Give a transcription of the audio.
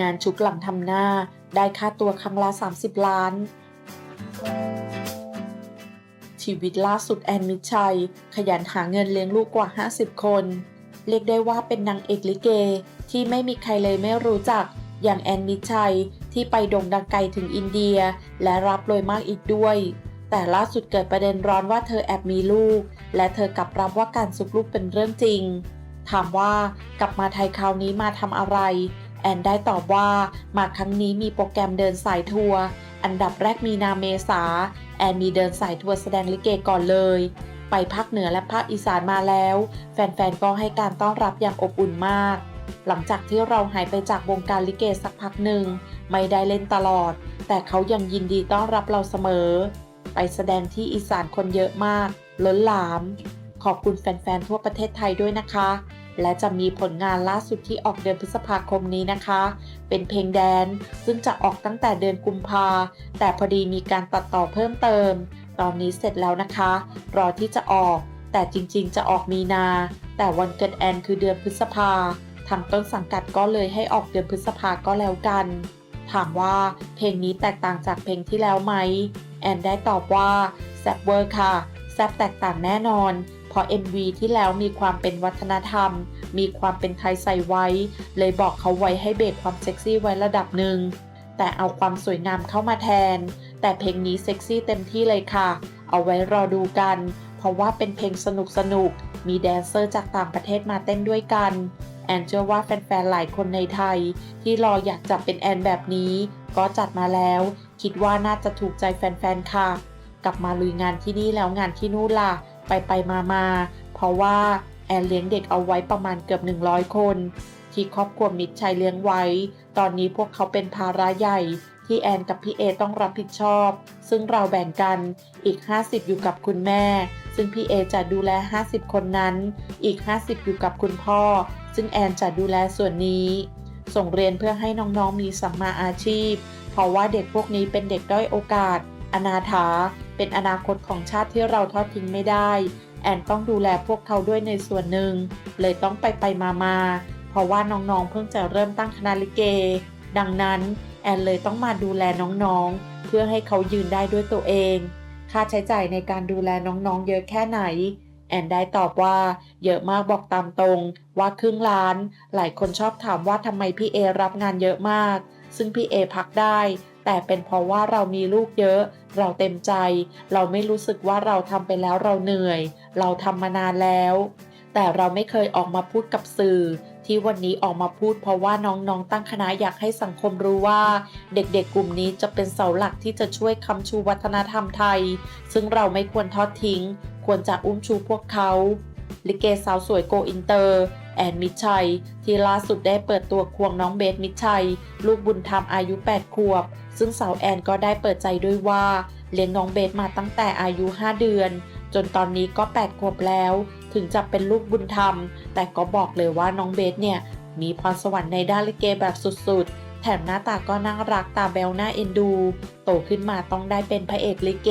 งานชุกหลังทำหน้าได้ค่าตัวครั้งละ 30 ล้าน ชีวิตล่าสุดแอนมิชัย ขยันหาเงินเลี้ยงลูกกว่า 50 คน เรียกได้ว่าเป็นนางเอกลิเก ที่ไม่มีใครเลยไม่รู้จักอย่างแอนมิชัย ที่ไปโด่งดังไกลถึงอินเดีย และรับรวยมากอีกด้วย แต่ล่าสุดเกิดประเด็นร้อนว่าเธอแอบมีลูก และเธอกลับรับว่าการซุกลูกเป็นเรื่องจริง ถามว่ากลับมาไทยคราวนี้มาทำอะไร แอนได้ตอบว่ามาครั้งนี้มีโปรแกรมเดินสายทัวร์อันดับแรกมีนาเมษา แอนมีเดินสายทัวร์แสดงลิเกก่อนเลย ไปภาคเหนือและภาคอีสานมาแล้ว แฟนๆก็ให้การต้อนรับอย่างอบอุ่นมาก หลังจากที่เราหายไปจากวงการลิเกสักพักหนึ่ง ไม่ได้เล่นตลอด แต่เขายังยินดีต้อนรับเราเสมอ ไปแสดงที่อีสานคนเยอะมาก ล้นหลาม ขอบคุณแฟนๆ ทั่วประเทศไทยด้วยนะคะ และจะมีผลงานล่าสุดที่ออกเดือนพฤษภาคมนี้นะคะ เป็นเพลงแดนซ์ซึ่งจะออกตั้งแต่เดือนกุมภาแต่พอดีมีการตัดต่อเพิ่มเติม ตอนนี้เสร็จแล้วนะคะ รอที่จะออก แต่จริงๆ จะออกมีนา แต่วันเกิดแอนคือเดือนพฤษภาทางต้นสังกัดก็เลยให้ออกเดือนพฤษภาก็แล้วกัน ถามว่าเพลงนี้แตกต่างจากเพลงที่แล้วไหม แอนได้ตอบว่าแซบเวอร์ค่ะแซบแตกต่างแน่นอน เพราะ MV ที่แล้วมีความเป็นวัฒนธรรม มีความเป็นไทยใส่ไว้ เลยบอกเขาไว้ให้เบรกความเซ็กซี่ไว้ระดับหนึ่ง แต่เอาความสวยงามเข้ามาแทน แต่เพลงนี้เซ็กซี่เต็มที่เลยค่ะ เอาไว้รอดูกัน เพราะว่าเป็นเพลงสนุกสนุก มีแดนเซอร์จากต่างประเทศมาเต้นด้วยกัน แอนเชื่อว่าแฟนๆหลายคนในไทย ที่รออยากจับเป็นแอนแบบนี้ ก็จัดมาแล้ว คิดว่าน่าจะถูกใจแฟนๆค่ะ กลับมาลุยงานที่นี่แล้วงานที่นู่นล่ะ ไปไปมามาเพราะว่าแอนเลี้ยงเด็กเอาไว้ประมาณเกือบ 100 คน ที่ครอบครัวมิตรชัยเลี้ยงไว้ ตอนนี้พวกเขาเป็นภาระใหญ่ ที่แอนกับพี่เอต้องรับผิดชอบ ซึ่งเราแบ่งกันอีก 50 อยู่กับคุณแม่ ซึ่งพี่เอจะดูแล 50 คนนั้น อีก 50 อยู่กับคุณพ่อ ซึ่งแอนจะดูแลส่วนนี้ ส่งเรียนเพื่อให้น้องๆมีสัมมาอาชีพ เพราะว่าเด็กพวกนี้เป็นเด็กด้อยโอกาส อนาถา เป็นอนาคตของชาติที่เราทอดทิ้งไม่ได้ แอนต้องดูแลพวกเขาด้วยในส่วนหนึ่ง เลยต้องไปไปมามาเพราะว่าน้องๆเพิ่งจะเริ่มตั้งคณะลิเก ดังนั้นแอนเลยต้องมาดูแลน้องๆ เพื่อให้เขายืนได้ด้วยตัวเอง ค่าใช้จ่ายในการดูแลน้องๆ เยอะแค่ไหน แอนได้ตอบว่า เยอะมากบอกตามตรง ว่าครึ่งล้าน หลายคนชอบถามว่าทำไมพี่เอรับงานเยอะมาก ซึ่งพี่เอพักได้ แต่เป็นเพราะว่าเรามีลูกเยอะ เราเต็มใจ เราไม่รู้สึกว่าเราทำไปแล้วเราเหนื่อย เราทำมานานแล้ว แต่เราไม่เคยออกมาพูดกับสื่อ ที่วันนี้ออกมาพูดเพราะว่าน้องๆ ตั้งคณะอยากให้สังคมรู้ว่า เด็กๆ กลุ่มนี้จะเป็นเสาหลักที่จะช่วยคำชูวัฒนธรรมไทย ซึ่งเราไม่ควรทอดทิ้ง ควรจะอุ้มชูพวกเขา ลิเกสาวสวยโกอินเตอร์ แอนมิชัย ที่ล่าสุดได้เปิดตัวควงน้องเบสมิชัย ลูกบุญธรรมอายุ 8 ขวบ ซึ่งสาวแอนก็ได้เปิดใจด้วยว่าเลี้ยงน้องเบสมาตั้งแต่อายุ 5 เดือน จนตอนนี้ก็ 8 ขวบแล้ว ถึงจะเป็นลูกบุญธรรม แต่ก็บอกเลยว่าน้องเบสเนี่ย มีพรสวรรค์ในด้านลิเกแบบสุดๆ แถมหน้าตาก็น่ารักตาแบวหน้าเอ็นดู โตขึ้นมาต้องได้เป็นพระเอกลิเก